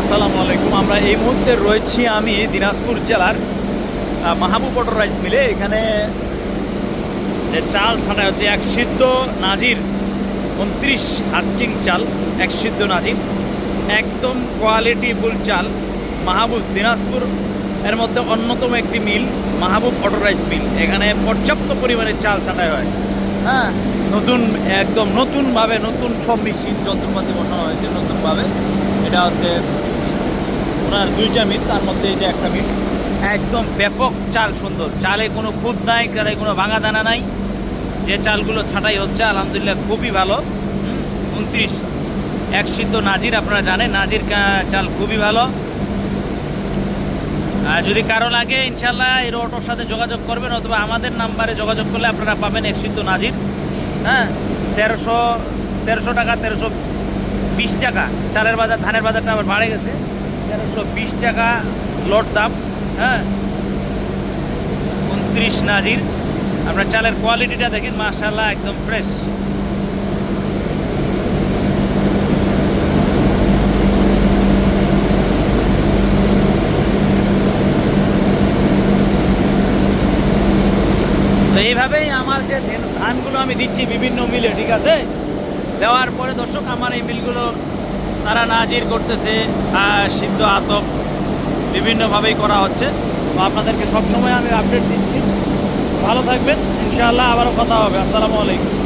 আসসালামু আলাইকুম। আমরা এই মুহূর্তে রয়েছি আমি দিনাজপুর জেলার মাহবুব অটো রাইস মিলে। এখানে যে চাল ছাটা হচ্ছে এক সিদ্ধ নাজির উনত্রিশ হাস্কিং চাল এক সিদ্ধ নাজির। একদম কোয়ালিটি ফুল চাল মাহবুব দিনাজপুর। এর মধ্যে অন্যতম একটি মিল মাহবুব অটো রাইস মিল। এখানে পর্যাপ্ত পরিমাণে চাল ছাটাই হয়। হ্যাঁ। নতুন একদম নতুনভাবে নতুন সব মেশিন যন্ত্রপাতি বসানো হয়েছে নতুনভাবে। এটা হচ্ছে ওনার দুইটা মিট, তার মধ্যে এই যে একটা মিট। একদম ব্যাপক চাল সুন্দর। চালে কোনো খুদ নাই চালে কোনো ভাঙা দানা নাই। যে চালগুলো ছাঁটাই হচ্ছে, আলহামদুলিল্লাহ খুবই ভালো। উনত্রিশ। এক সিদ্ধ নাজির, আপনারা জানেন, নাজির চাল খুবই ভালো। আর যদি কারও লাগে ইনশাল্লাহ এই অটোর সাথে যোগাযোগ করবেন, অথবা আমাদের নাম্বারে যোগাযোগ করলে আপনারা পাবেন এক সিদ্ধ নাজির। হ্যাঁ তেরোশো তেরোশো টাকা, তেরোশো বিশ টাকা। চালের বাজার, ধানের বাজারটা আবার বাড়ে গেছে। তেরোশো বিশ টাকা লট দাম হ্যাঁ? উনত্রিশ নাজির। আপনার চালের কোয়ালিটিটা দেখেন মাশাল্লাহ একদম ফ্রেশ তো এইভাবেই আমার যে ধান- ধানগুলো আমি দিচ্ছি বিভিন্ন মিলে, ঠিক আছে? দেওয়ার পরে দর্শক, আমার এই মিলগুলো তারা নাজির করতেছে সিদ্ধ আতক বিভিন্নভাবেই করা হচ্ছে। তো আপনাদেরকে সবসময় আমি আপডেট দিচ্ছি। ভালো থাকবেন, ইনশাআল্লাহ আবারও কথা হবে। আসসালামু আলাইকুম।